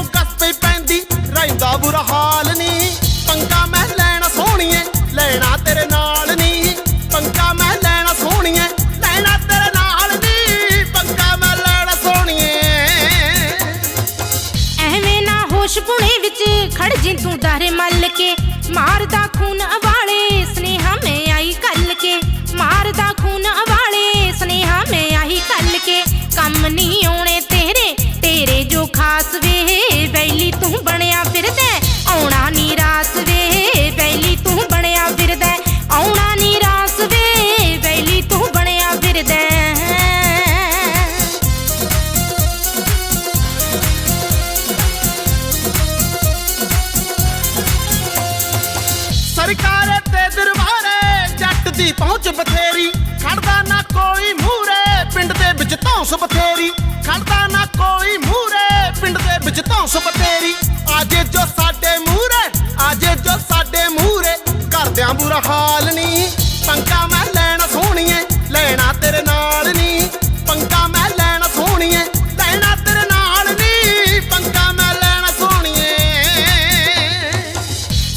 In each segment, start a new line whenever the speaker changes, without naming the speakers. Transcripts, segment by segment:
ਮੈਨੂੰ ਕੱਸ ਪੈਂਦੀ, ਰਹਿੰਦਾ ਬੁਰਾ ਹਾਲ ਨਹੀਂ ਪੰਗਾ ਮੈਂ ਲੈਣਾ ਸੋਹਣੀਏ, ਲੈਣਾ ਤੇਰੇ ਨਾਲ ਨਹੀਂ ਪੰਗਾ ਮੈਂ ਲੈਣਾ ਸੋਹਣੀਏ, ਲੈਣਾ ਤੇਰੇ ਨਾਲ ਨਹੀਂ ਪੰਗਾ ਮੈਂ ਲੈਣਾ ਸੋਹਣੀਏ। ਐਵੇਂ ਨਾ ਹੋਸ਼ ਪੁਣੇ ਵਿੱਚ ਖੜ ਜਿੰ ਤੂੰ
ਦਾਰੇ ਮੱਲ ਕੇ। ਧੌਂਸ ਬਥੇਰੀ, ਖੜਦਾ ਨਾ ਕੋਈ ਮੂਰੇ ਪਿੰਡ ਦੇ ਵਿੱਚ ਧੌਂਸ ਬਥੇਰੀ। ਆਜੇ ਜੋ ਸਾਡੇ ਮੂਰੇ ਆਜੇ ਜੋ ਸਾਡੇ ਮੂਰੇ ਕਰਦਿਆਂ ਬੁਰਾ ਹਾਲ ਨਹੀਂ। ਪੰਗਾ ਮੈਂ ਲੈਣਾ ਸੋਹਣੀਏ, ਲੈਣਾ ਤੇਰੇ ਨਾਲ ਨਹੀਂ। ਪੰਗਾ ਮੈਂ ਲੈਣਾ ਸੋਹਣੀਏ, ਲੈਣਾ ਤੇਰੇ ਨਾਲ ਨਹੀਂ। ਪੰਗਾ ਮੈਂ ਲੈਣਾ ਸੋਹਣੀਏ।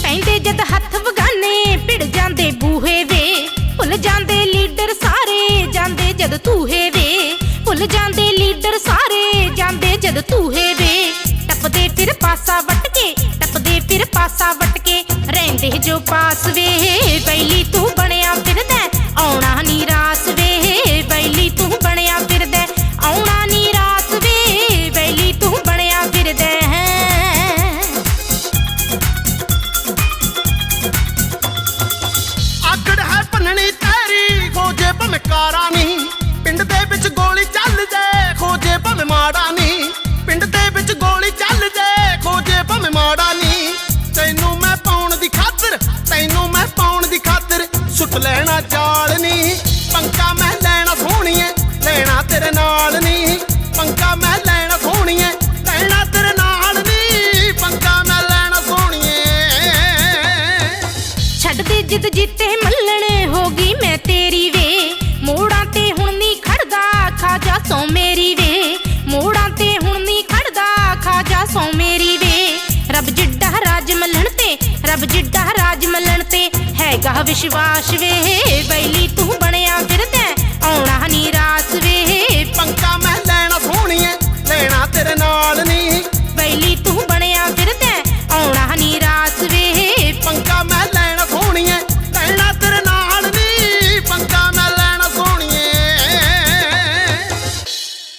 ਪੈਂਦੇ ਜਦ ਹੱਥ ਵਗਾਨੇ, ਭਿੜ ਜਾਂਦੇ ਬੂਹੇ ਵੇ। ਭੁੱਲ ਜਾਂਦੇ ਵੇ ਜਾਂਦੇ ਲੀਡਰ ਸਾਰੇ, ਜਾਂਦੇ ਜਦ ਤੂਹੇ ਵੇ। ਟੱਪਦੇ ਫਿਰ ਪਾਸਾ ਵੱਟ ਕੇ ਟੱਪਦੇ ਫਿਰ ਪਾਸਾ ਵੱਟ ਕੇ ਰਹਿੰਦੇ ਜੋ ਪਾਸ ਵੇ ਪਹਿਲੀ ਤੂੰ ਬਣਿਆ ਫਿਰਦਾ, ਆਉਣਾ ਨੀ
ਖਾਤਰ ਲੈਣਾ ਚਾਲ ਨਹੀਂ। ਪੰਕਾ ਮੈਂ ਲੈਣਾ ਸੋਹਣੀਏ ਲੈਣਾ ਤੇਰੇ ਨਾਲ ਨਹੀਂ। ਪੰਕਾ ਮੈਂ ਲੈਣਾ ਸੋਹਣੀਏ ਲੈਣਾ ਤੇਰੇ ਨਾਲ ਨਹੀਂ। ਪੰਕਾ ਮੈਂ ਲੈਣਾ ਸੋਹਣੀਏ
ਛੱਡ ਦੇ ਜਿੱਦ ਜਿੱਤੇ ਮੱਲਣ ਹੋ ਗਈ ਮੈਂ ਤੇਰੀ ਵੇ। ਮੋੜਾਂ ਤੇ ਹੁਣ ਨਹੀਂ ਖੜਦਾ ਖਾਜਾ ਸੋ ਮੇਰੀ ਵੇ। ਮੋੜਾਂ ਤੇ ਹੁਣ ਨਹੀਂ ਖੜਦਾ ਖਾਜਾ ਸੋ ਮੇਰੀ ਵੇ। ਰੱਬ ਜਿੱਡਾ ਰਾਜ ਮੱਲਣ ਤੇ, ਰੱਬ ਜਿੱਡਾ ਗਾ ਵਿਸ਼ਵਾਸ ਵੇ ਬੈਲੀ ਤੂੰ